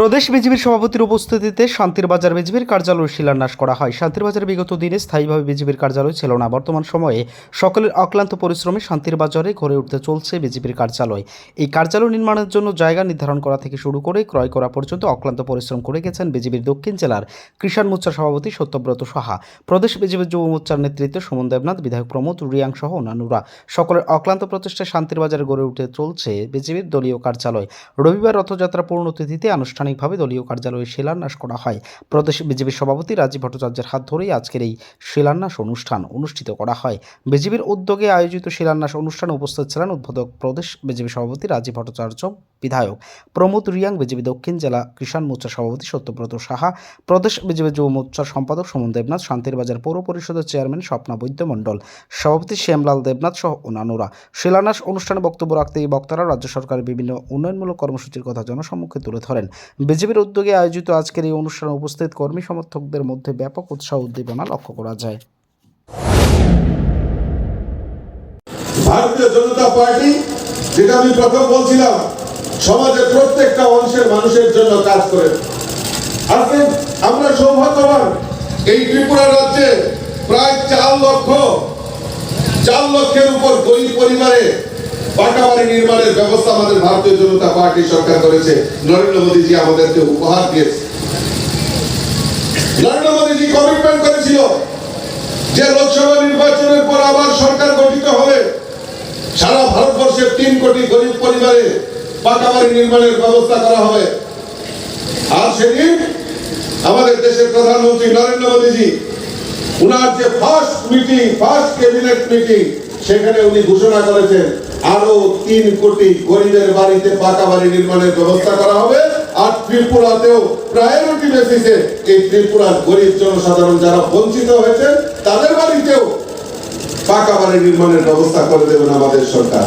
প্রদেশ বিজেপির সভাপতির উপস্থিতিতে শান্তির বাজার বিজেপির কার্যালয় শিলান্যাস করা হয়। শান্তির বাজারে বিগত দিনে স্থায়ীভাবে বিজেপির কার্যালয় ছিল না। বর্তমান সময়ে সকলের অক্লান্ত পরিশ্রমে শান্তির বাজারে গড়ে উঠতে চলছে বিজেপির কার্যালয়। এই কার্যালয় নির্মাণের জন্য জায়গা নির্ধারণ করা থেকে শুরু করে ক্রয় করা পর্যন্ত অক্লান্ত পরিশ্রম করে গেছেন বিজেপির দক্ষিণ জেলার কৃষাণ মোর্চার সভাপতি সত্যব্রত সাহা। প্রদেশ বিজেপির যুব মোর্চার নেতৃত্বে সুমন দেবনাথ, বিধায়ক প্রমোদ রিয়াং সহ অন্যান্যরা। সকলের অক্লান্ত প্রচেষ্টায় শান্তির বাজারে গড়ে উঠে চলছে বিজেপির দলীয় কার্যালয়। রবিবার রথযাত্রা পূর্ণতিথিতে আনুষ্ঠানিকভাবে দলীয় কার্যালয়ে শিলান্যাস করা হয়। প্রদেশ বিজেপির সভাপতি রাজীব ভট্টাচার্যের হাত ধরেই আজকের এই শিলান্যাস অনুষ্ঠান অনুষ্ঠিত করা হয়। বিজেপির উদ্যোগে আয়োজিত শিলান্যাস অনুষ্ঠানে উপস্থিত ছিলেন উদ্বোধক প্রদেশ বিজেপি সভাপতি রাজীব ভট্টাচার্য বিধায়ক প্রমোদ রিয়াং, বিজেপি দক্ষিণ জেলা কিষাণ মোর্চা সভাপতি সত্যব্রত সাহা, প্রদেশ বিজেপি যুব মোর্চার সম্পাদক সুমন দেবনাথ, শান্তির বাজার পৌর পরিষদের চেয়ারম্যান স্বপ্না বৈদ্য মণ্ডল, সভাপতি শ্যামলাল দেবনাথ সহ অন্যান্যরা। শিলান্যাস অনুষ্ঠানে বক্তব্য রাখতে এই বক্তারা রাজ্য সরকারের বিভিন্ন উন্নয়নমূলক কর্মসূচির কথা জনসম্মুখে তুলে ধরেন। বিজেপির উদ্যোগে আয়োজিত আজকের এই অনুষ্ঠানে উপস্থিত কর্মী সমর্থকদের মধ্যে ব্যাপক উৎসাহ উদ্দীপনা লক্ষ্য করা যায়। ভারতীয় জনতা পার্টি, যেটা আমি প্রথম বলছিলাম সমাজের প্রত্যেকটা অংশের মানুষের জন্য কাজ করে। আজকে আমরা সৌভাগ্যবান, এই ত্রিপুরা রাজ্যে প্রায় চার লক্ষ, চার লক্ষের উপর গরিব পরিবারে পাকা নির্মাণের ব্যবস্থা আমাদের ভারতীয় জনতা পার্টি সরকার করেছে। নরেন্দ্র মোদীজি আমাদেরকে উপহার দিয়েছে। নরেন্দ্র মোদীজি কমিটমেন্ট করেছিল যে লোকসভা নির্বাচনের পর আবার সরকার গঠিত হবে। সারা ভারতবর্ষের তিন কোটি গরিব পরিবারে পাকা বাড়ি নির্মাণের ব্যবস্থা করা হবে। আর সেদিন আমাদের দেশের প্রধানমন্ত্রী নরেন্দ্র মোদীজি, উনার যে first meeting first cabinet meeting সেখানে উনি ঘোষণা করেছেন আরও তিন কোটি গরিবের বাড়িতে পাকা বাড়ি নির্মাণের ব্যবস্থা করা হবে। আর ত্রিপুরাতেও প্রায়োরিটি বেসিসে এই ত্রিপুরার গরিব জনসাধারণ যারা বঞ্চিত হয়েছে তাদের বাড়িতেও পাকা বাড়ি নির্মাণের ব্যবস্থা করে দেবেন আমাদের সরকার।